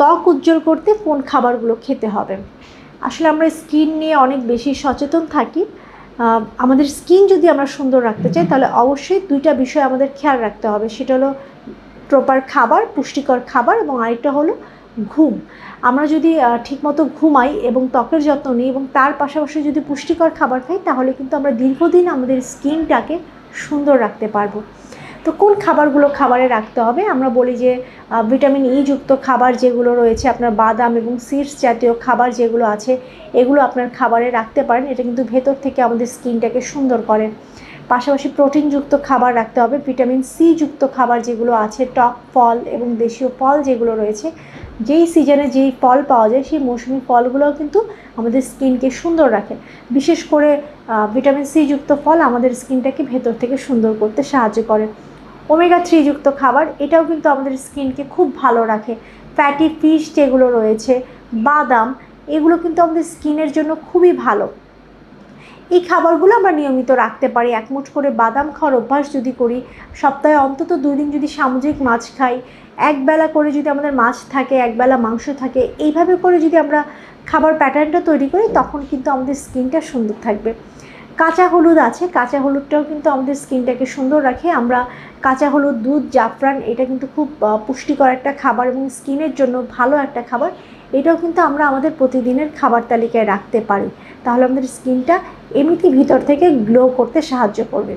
ত্বক উজ্জ্বল করতে কোন খাবারগুলো খেতে হবে। আসলে আমরা স্কিন নিয়ে অনেক বেশি সচেতন থাকি। আমাদের স্কিন যদি আমরা সুন্দর রাখতে চাই, তাহলে অবশ্যই দুইটা বিষয় আমাদের খেয়াল রাখতে হবে। সেটা হলো প্রপার খাবার, পুষ্টিকর খাবার এবং আরেকটা হলো ঘুম। আমরা যদি ঠিকমতো ঘুমাই এবং ত্বকের যত্ন নিই এবং তার পাশাপাশি যদি পুষ্টিকর খাবার খাই, তাহলে কিন্তু আমরা দীর্ঘদিন আমাদের স্কিনটাকে সুন্দর রাখতে পারব। তো কোন খাবারগুলো খাবারে রাখতে হবে? আমরা বলি যে ভিটামিন ই যুক্ত খাবার যেগুলো রয়েছে, আপনার বাদাম এবং সিডস জাতীয় খাবার যেগুলো আছে, এগুলো আপনার খাবারে রাখতে পারেন। এটা কিন্তু ভেতর থেকে আমাদের স্কিনটাকে সুন্দর করে। পাশাপাশি প্রোটিনযুক্ত খাবার রাখতে হবে। ভিটামিন সি যুক্ত খাবার যেগুলো আছে, টক, ফল এবং দেশীয় ফল যেগুলো রয়েছে, যেই সিজনে যেই ফল পাওয়া যায়, সেই মৌসুমি ফলগুলোও কিন্তু আমাদের স্কিনকে সুন্দর রাখে। বিশেষ করে ভিটামিন সি যুক্ত ফল আমাদের স্কিনটাকে ভেতর থেকে সুন্দর করতে সাহায্য করে। ওমেগা থ্রি যুক্ত খাবার, এটাও কিন্তু আমাদের স্কিনকে খুব ভালো রাখে। ফ্যাটি ফিশ যেগুলো রয়েছে, বাদাম, এগুলো কিন্তু আমাদের স্কিনের জন্য খুবই ভালো। এই খাবারগুলো আমরা নিয়মিত রাখতে পারি এক মুঠ করে বাদাম খাওয়ার অভ্যাস যদি করি, সপ্তাহে অন্তত দুই দিন যদি সামুদ্রিক মাছ খাই একবেলা করে যদি আমাদের মাছ থাকে একবেলা মাংস থাকে, এইভাবে করে যদি আমরা খাবার প্যাটার্নটা তৈরি করি, তখন কিন্তু আমাদের স্কিনটা সুন্দর থাকবে। কাঁচা হলুদ আছে, কাঁচা হলুদটাও কিন্তু আমাদের স্কিনটাকে সুন্দর রাখে। আমরা কাঁচা হলুদ, দুধ, জাফরান, এটা কিন্তু খুব পুষ্টিকর একটা খাবার এবং স্কিনের জন্য ভালো একটা খাবার। এটাও কিন্তু আমরা আমাদের প্রতিদিনের খাবার তালিকায় রাখতে পারি। তাহলে আমাদের স্কিনটা এমনিতেই ভিতর থেকে গ্লো করতে সাহায্য করবে।